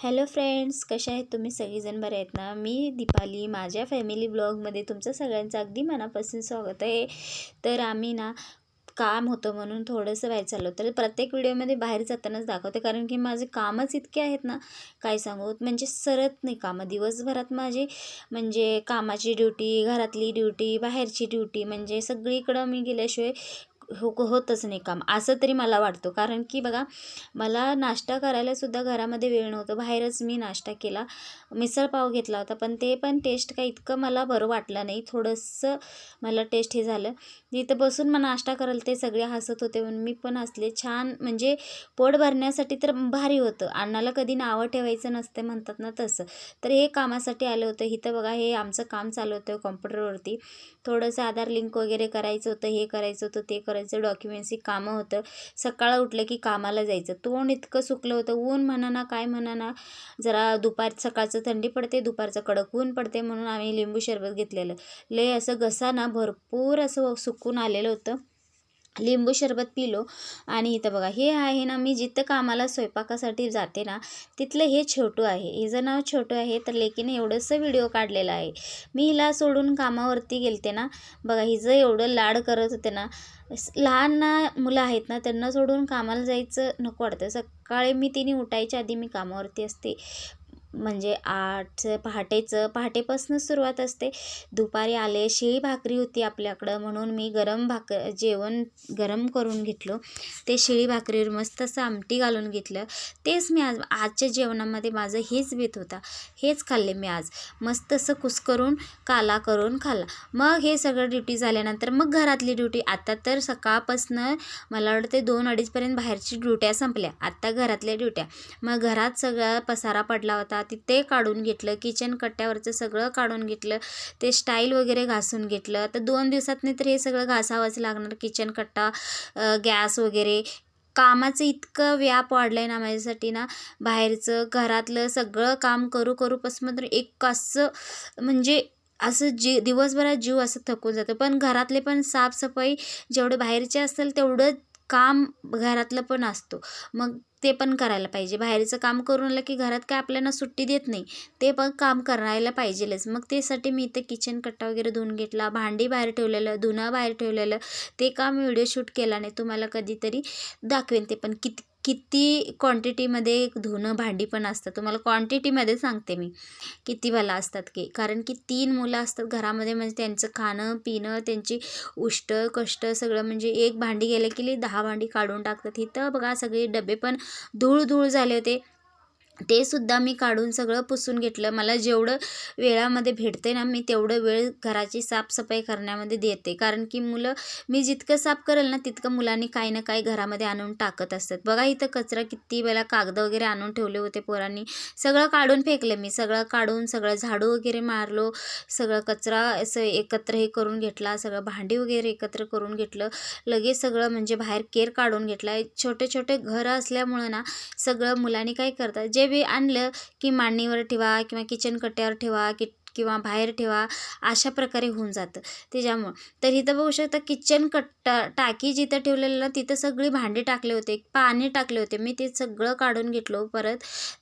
Hello friends कसे आहेत तुम्ही? सगळीजण बरे आहेत ना? मी दीपाली. माझ्या फॅमिली ब्लॉगमध्ये तुमचं सगळ्यांचं अगदी मनापासून स्वागत आहे. तर आम्ही ना काम होतं म्हणून थोडंसं बाहेर चाललो तर प्रत्येक व्हिडिओमध्ये बाहेर जातानाच दाखवते कारण की माझे कामच इतके आहेत ना काय सांगू? म्हणजे सरत नाही कामं. दिवसभरात माझी म्हणजे कामाची ड्युटी घरातली ड्युटी बाहेरची ड्युटी म्हणजे सगळीकडं मी गेल्याशिवाय हो होतच नाही काम. असं तरी मला वाटतं. कारण की बघा मला नाश्ता करायलासुद्धा घरामध्ये वेळ नव्हतं. बाहेरच मी नाश्ता केला. मिसळपाव घेतला होता. पण ते पण टेस्ट काही इतकं मला बरं वाटलं नाही. थोडंसं मला टेस्ट हे झालं. इथं बसून मग नाश्ता करायला ते सगळे हसत होते. म्हणून मी पण हसले. छान म्हणजे पोट भरण्यासाठी तर भारी होतं. अन्नाला कधी नावं ठेवायचं नसते म्हणतात ना तसं. तर हे कामासाठी आलं होतं. इथं बघा हे आमचं काम चालू होतं कॉम्प्युटरवरती. थोडंसं आधार लिंक वगैरे करायचं होतं हे करायचं होतं ते करायचं डॉक्युमेंट्सही कामं होतं. सकाळ उठलं की कामाला जायचं. तोंड इतकं सुकलं होतं. ऊन म्हणा ना काय म्हणा ना जरा दुपार सकाळचं थंडी पडते दुपारचं कडक ऊन पडते म्हणून आम्ही लिंबू शरबत घेतलेलं. लय असं घसा ना भरपूर असं सुकून आलेलं होतं. लिंबू शरबत पिलो. आणि इथं बघा हे आहे ना मी जिथं कामाला स्वयंपाकासाठी जाते ना तिथलं हे छोटू आहे. हिचं नाव छोटू आहे तर लेकीने एवढंसं व्हिडिओ काढलेला आहे. मी हिला सोडून कामावरती गेलते ना बघा हिचं एवढं लाड करत होते ना लहान ना मुलं आहेत ना त्यांना सोडून कामाला जायचं नको वाटतं. सकाळी मी तिने उठायच्या आधी मी कामावरती असते. म्हणजे आठचं पहाटेचं पहाटेपासून सुरुवात असते. दुपारी आले शिळी भाकरी होती आपल्याकडं म्हणून मी गरम भाक जेवण गरम करून घेतलं. ते शिळी भाकरीवर मस्त असं आमटी घालून घेतलं. तेच मी आज आजच्या जेवणामध्ये माझं हेच बेत होता. हेच खाल्ले मी आज. मस्त असं कुस्करून काला करून खाल्ला. मग हे सगळं ड्युटी झाल्यानंतर मग घरातली ड्युटी. आता तर सकाळपासनं मला वाटते दोन अडीचपर्यंत बाहेरची ड्युट्या संपल्या. आत्ता घरातल्या ड्युट्या. मग घरात सगळा पसारा पडला होता. तिथे काढून घेतलं किचन कट्ट्यावरचं सगळं काढून घेतलं ते स्टाईल वगैरे घासून घेतलं. तर दोन दिवसात नाही तर हे सगळं घासावंच लागणार किचन कट्टा गॅस वगैरे. कामाचं इतकं व्याप वाढलं आहे ना माझ्यासाठी ना बाहेरचं घरातलं सगळं काम करू करूपासून तर एक असं म्हणजे असं जी दिवसभरात जीव असं थकून जातं. पण घरातले पण साफसफाई जेवढे बाहेरचे असेल तेवढं काम घरातलं पण असतो. मग ते पण करायला पाहिजे. बाहेरचं काम करून आलं की घरात काय आपल्याला सुट्टी देत नाही ते पण काम करायला पाहिजेलच. मग त्यासाठी मी इथं किचन कट्टा वगैरे धुवून घेतला भांडी बाहेर ठेवलेलं धुणं बाहेर ठेवलेलं ते काम व्हिडिओ शूट केला नाही तुम्हाला कधीतरी दाखवेन ते पण किती किती क्वांटिटीमध्ये धुणं भांडी पण असतात. तुम्हाला क्वांटिटीमध्ये सांगते मी किती वाला असतात की. कारण की तीन मुलं असतात घरामध्ये म्हणजे त्यांचं खाणं पिणं त्यांची उष्ट कष्ट सगळं म्हणजे एक भांडी गेलं की दहा भांडी काढून टाकतात. इथं बघा सगळे डबे पण धूळ धूळ झाले होते. ते सुद्धा मी काढून सगळं पुसून घेतलं. मला जेवढं वेळामध्ये भेटते ना मी तेवढं वेळ घराची साफसफाई करण्यामध्ये देते. कारण की मुलं मी जितकं साफ करेल ना तितकं मुलांनी काही ना काही घरामध्ये आणून टाकत असतात. बघा इथं कचरा किती वेळा कागद वगैरे आणून ठेवले होते पोरांनी. सगळं काढून फेकलं मी. सगळं काढून सगळं झाडू वगैरे मारलो. सगळं कचरा असं एकत्र हे करून घेतला. सगळं भांडी वगैरे एकत्र करून घेतलं. लगेच सगळं म्हणजे बाहेर केर काढून घेतला. छोटे छोटे घरं असल्यामुळं ना सगळं मुलांनी काय करतात जे बी आणलं की मांडणीवर ठेवा किंवा किचन कट्ट्यावर ठेवा की किंवा बाहेर ठेवा अशा प्रकारे होऊन जातं. त्याच्यामुळं. तर इथं बघू शकता किचन कट्टा टाकी जिथं ठेवलेलं ना तिथं सगळी भांडी टाकले होते पाणी टाकले होते. मी ते सगळं काढून घेतलो हो परत.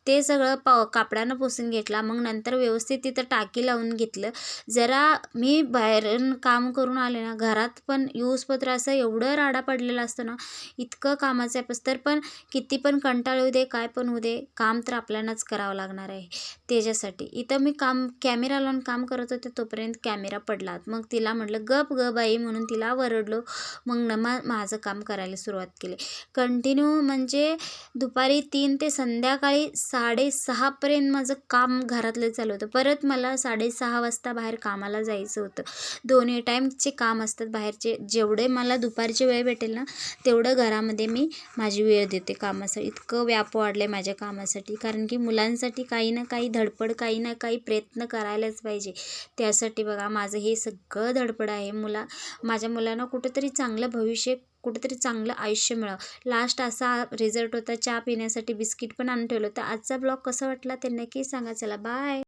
ते सगळं प कापडानं पुसून घेतला. मग नंतर व्यवस्थित तिथं टाकी लावून घेतलं. जरा मी बाहेरून काम करून आले ना घरात पण यूजपत्र असं एवढं राडा पडलेलं असतं ना इतकं कामाचं आहे. तर पण किती पण कंटाळ होऊ दे काय पण होऊ दे काम तर आपल्यालाच करावं लागणार आहे. त्याच्यासाठी. इथं मी काम कॅमेरा लावून काम करत होते तोपर्यंत कॅमेरा पडला. मग तिला म्हटलं गप ग बाई म्हणून तिला वरडलो. मग न मा माझं काम करायला सुरुवात केली. कंटिन्यू म्हणजे दुपारी तीन ते संध्याकाळी साडेसहापर्यंत माझं काम घरातलं चालू होतं. परत मला साडेसहा वाजता बाहेर कामाला जायचं होतं. दोन्ही टाईमचे काम असतात बाहेरचे. जेवढे मला दुपारची वेळ भेटेल ना तेवढं घरामध्ये मी माझी वेळ देते कामासाठी. इतकं व्याप वाढलं आहे माझ्या कामासाठी. कारण की मुलांसाठी काही ना काही धडपड काही ना काही प्रयत्न करायला केलंच पाहिजे. त्यासाठी बघा माझं हे सगळं धडपड आहे. मुला माझ्या मुलांना कुठंतरी चांगलं भविष्य कुठंतरी चांगलं आयुष्य मिळावं. लास्ट असा रिझल्ट होता चहा पिण्यासाठी बिस्किट पण आणून ठेवलं होतं. आजचा ब्लॉग कसा वाटला ते नक्की सांगा. चला बाय